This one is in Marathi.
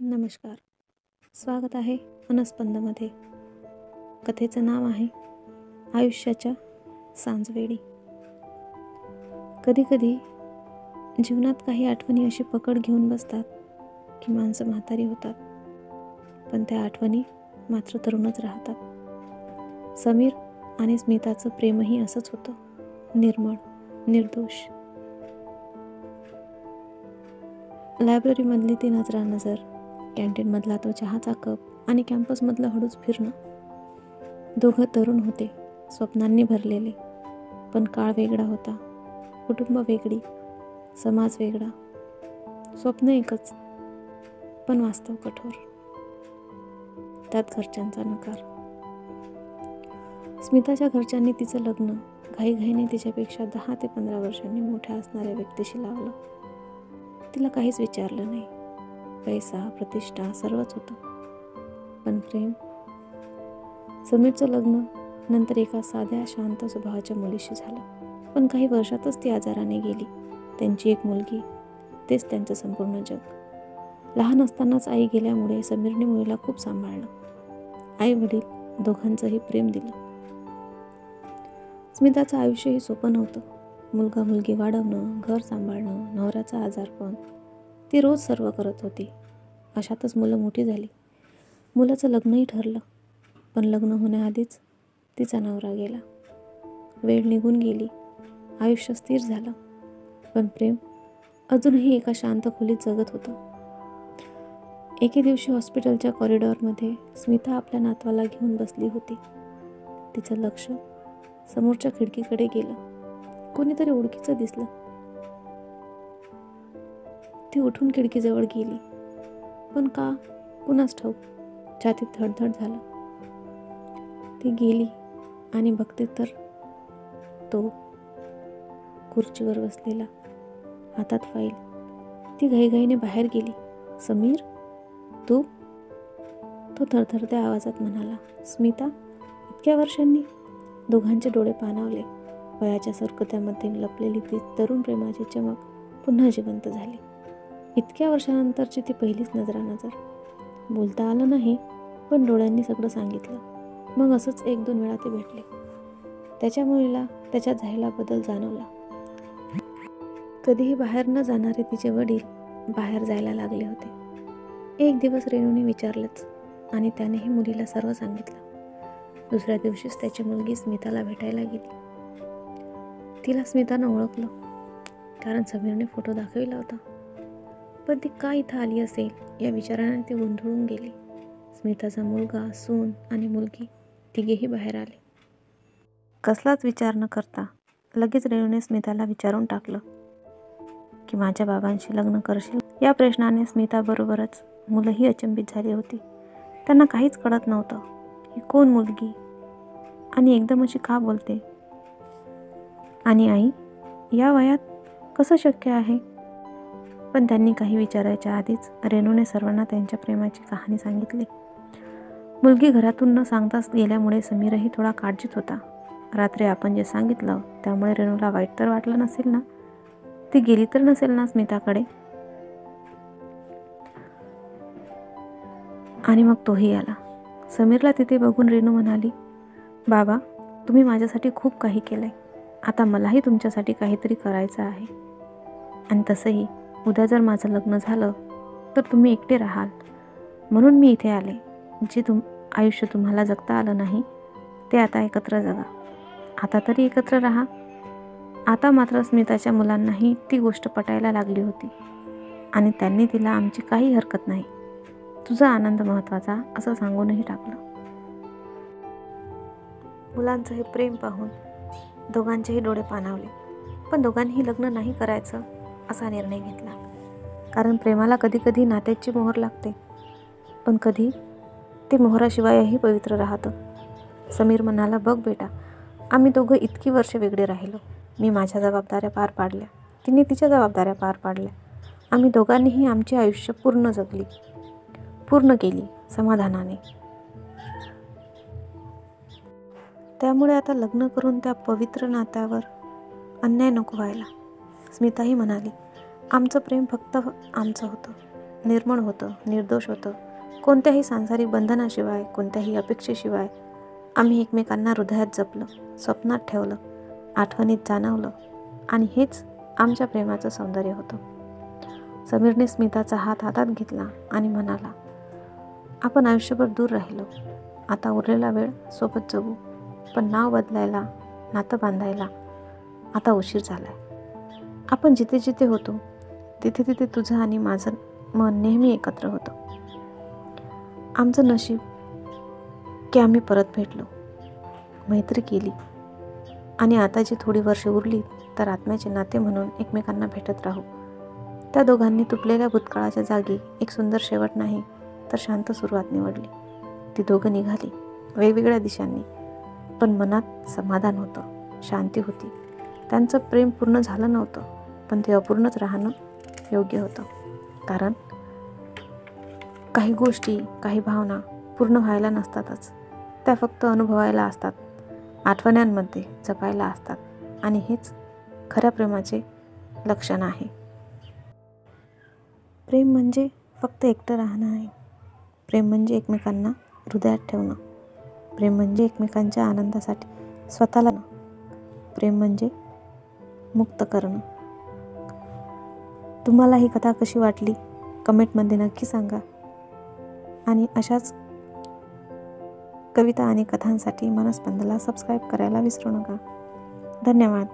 नमस्कार. स्वागत आहे अनस्पंदमध्ये कथेचं नाव आहे आयुष्याच्या सांजवेळी. कधीकधी जीवनात काही आठवणी अशी पकड घेऊन बसतात की माणसं म्हातारी होतात पण त्या आठवणी मात्र तरुणच राहतात. समीर आणि स्मिताचं प्रेमही असंच होतं. निर्मळ निर्दोष. लायब्ररीमधली ती नजरानजर नजर कॅन्टीनमधला तो चहाचा कप आणि कॅम्पसमधलं हळूच फिरणं. दोघं तरुण होते स्वप्नांनी भरलेले पण काळ वेगळा होता. कुटुंब वेगळी समाज वेगळा. स्वप्न एकच पण वास्तव कठोर. त्यात घरच्यांचा नकार. स्मिताच्या घरच्यांनी तिचं लग्न घाईघाईने तिच्यापेक्षा दहा ते पंधरा वर्षांनी मोठ्या असणाऱ्या व्यक्तीशी लावलं. तिला काहीच विचारलं नाही. पैसा प्रतिष्ठा सर्वच होतं. पण प्रेम समीरचं लग्न नंतर एका साध्या शांत स्वभावाच्या मुलीशी झालं. पण काही वर्षातच ती आजाराने गेली. त्यांची एक मुलगी तेच त्यांचं संपूर्ण जग. लहान असतानाच आई गेल्यामुळे समीरने मुलीला खूप सांभाळलं. आई वडील दोघांचंही प्रेम दिलं. स्मिताचं आयुष्यही सोपं नव्हतं. मुलगा मुलगी वाढवणं घर सांभाळणं नवऱ्याचा आजारपण ती रोज सर्व करत होती. अशातच मुलं मोठी झाली. मुलाचं लग्नही ठरलं. पण लग्न होण्याआधीच तिचा नवरा गेला. वेळ निघून गेली. आयुष्य स्थिर झालं. पण प्रेम अजूनही एका शांत खोलीत जगत होतं. एके दिवशी हॉस्पिटलच्या कॉरिडॉरमध्ये स्मिता आपल्या नातवाला घेऊन बसली होती. तिचं लक्ष समोरच्या खिडकीकडे गेलं. कोणीतरी ओळखीचं दिसलं. ती उठून खिडकीजवळ गेली. पण का? कुणास ठाऊक? छातीत धडधड झालं. ती गेली आणि बघते तर तो खुर्चीवर बसलेला हातात फाईल. ती घाईघाईने बाहेर गेली. समीर? तू? तो थरथरत्या आवाजात म्हणाला. स्मिता? इतक्या वर्षांनी? दोघांचे डोळे पाणावले. वयाच्या सरकत्यामध्ये लपलेली ती तरुण प्रेमाची चमक पुन्हा जिवंत झाली. इतक्या वर्षानंतरची ती पहिलीच नजरा नजर बोलता आलं नाही पण डोळ्यांनी सगळं सांगितलं. मग असंच एक दोन वेळा ते भेटले. त्याच्या मुलीला त्याच्या झालेला बदल जाणवला. कधीही बाहेर न जाणारे तिचे वडील बाहेर जायला लागले होते. एक दिवस रेणूने विचारलंच आणि त्यानेही मुलीला सर्व सांगितलं. दुसऱ्या दिवशीच त्याची मुलगी स्मिताला भेटायला गेली. तिला स्मितानं ओळखलं कारण समीरने फोटो दाखविला होता. पण ती का इथं आली असेल? या विचाराने ती गोंधळून गेली. स्मिताचा मुलगा सून आणि मुलगी तिघेही बाहेर आले. कसलाच विचार न करता लगेच रेणूने स्मिताला विचारून टाकलं की माझ्या बाबांशी लग्न करशील? या प्रश्नाने स्मिताबरोबरच मुलंही अचंबित झाली होती. त्यांना काहीच कळत नव्हतं ही कोण मुलगी आणि एकदम अशी का बोलते? आणि आई या वयात कसं शक्य आहे? पण त्यांनी काही विचारायच्या आधीच रेणूने सर्वांना त्यांच्या प्रेमाची कहाणी सांगितली. मुलगी घरातून न सांगताच गेल्यामुळे समीरही थोडा काळजीत होता. रात्री आपण जे सांगितलं त्यामुळे रेणूला वाईट तर वाटलं नसेल ना? ती गेली तर नसेल ना स्मिताकडे? आणि मग तोही आला. समीरला तिथे बघून रेणू म्हणाली बाबा तुम्ही माझ्यासाठी खूप काही केलं आहे आता मलाही तुमच्यासाठी काहीतरी करायचं आहे. आणि तसंही उद्या जर माझं लग्न झालं तर तुम्ही एकटे राहाल. म्हणून मी इथे आले. जे तुम आयुष्य तुम्हाला जगता आलं नाही ते आता एकत्र जगा. आता तरी एकत्र राहा. आता मात्र स्मिताच्या मुलांनाही ती गोष्ट पटायला लागली होती. आणि त्यांनी तिला आमची काही हरकत नाही. तुझा आनंद महत्त्वाचा असं सांगूनही टाकलं. मुलांचं हे प्रेम पाहून दोघांचेही डोळे पाणावले. पण दोघांनीही लग्न नाही करायचं असा निर्णय घेतला. कारण प्रेमाला कधीकधी नात्याची मोहर लागते. पण कधी ते मोहराशिवायही पवित्र राहतं. समीर म्हणाला बघ बेटा आम्ही दोघं इतकी वर्ष वेगळे राहिलो. मी माझ्या जबाबदाऱ्या पार पाडल्या. तिने तिच्या जबाबदाऱ्या पार पाडल्या. आम्ही दोघांनीही आमचे आयुष्य पूर्ण जगली. पूर्ण केली समाधानाने. त्यामुळे आता लग्न करून त्या पवित्र नात्यावर अन्याय नको व्हायला. स्मिताही म्हणाली आमचं प्रेम फक्त आमचं होतं. निर्मळ होतं निर्दोष होतं. कोणत्याही सांसारिक बंधनाशिवाय कोणत्याही अपेक्षेशिवाय आम्ही एकमेकांना हृदयात जपलं स्वप्नात ठेवलं आठवणीत जाणवलं आणि हेच आमच्या प्रेमाचं सौंदर्य होतं. समीरने स्मिताचा हात हातात घेतला आणि म्हणाला आपण आयुष्यभर दूर राहिलो. आता उरलेला वेळ सोबत जगू. पण नाव बदलायला नातं बांधायला आता उशीर झाला आहे आपण जिथे जिथे होतो तिथे तिथे तुझं आणि माझं मन नेहमी एकत्र होतं. आमचं नशीब की आम्ही परत भेटलो मैत्री केली. आणि आता जी थोडी वर्षे उरली तर आत्म्याचे नाते म्हणून एकमेकांना भेटत राहू. त्या दोघांनी तुटलेल्या भूतकाळाच्या जागी एक सुंदर शेवट नाही तर शांत सुरुवात निवडली. ती दोघं निघाली वेगवेगळ्या दिशांनी. पण मनात समाधान होतं शांती होती. त्यांचं प्रेम पूर्ण झालं नव्हतं पण ते अपूर्णच राहणं योग्य होतं. कारण काही गोष्टी काही भावना पूर्ण व्हायला नसतातच. त्या फक्त अनुभवायला असतात आठवण्यांमध्ये जपायला असतात आणि हेच खऱ्या प्रेमाचे लक्षण आहे. प्रेम म्हणजे फक्त एकटं राहणं आहे प्रेम म्हणजे एकमेकांना हृदयात ठेवणं. प्रेम म्हणजे एकमेकांच्या आनंदासाठी स्वतःला प्रेम म्हणजे मुक्त करणं. तुम्हाला ही कथा कशी वाटली? कमेंटमध्ये नक्की सांगा. आणि अशाच कविता आणि कथांसाठी मनस्पंदला सबस्क्राईब करायला विसरू नका. धन्यवाद.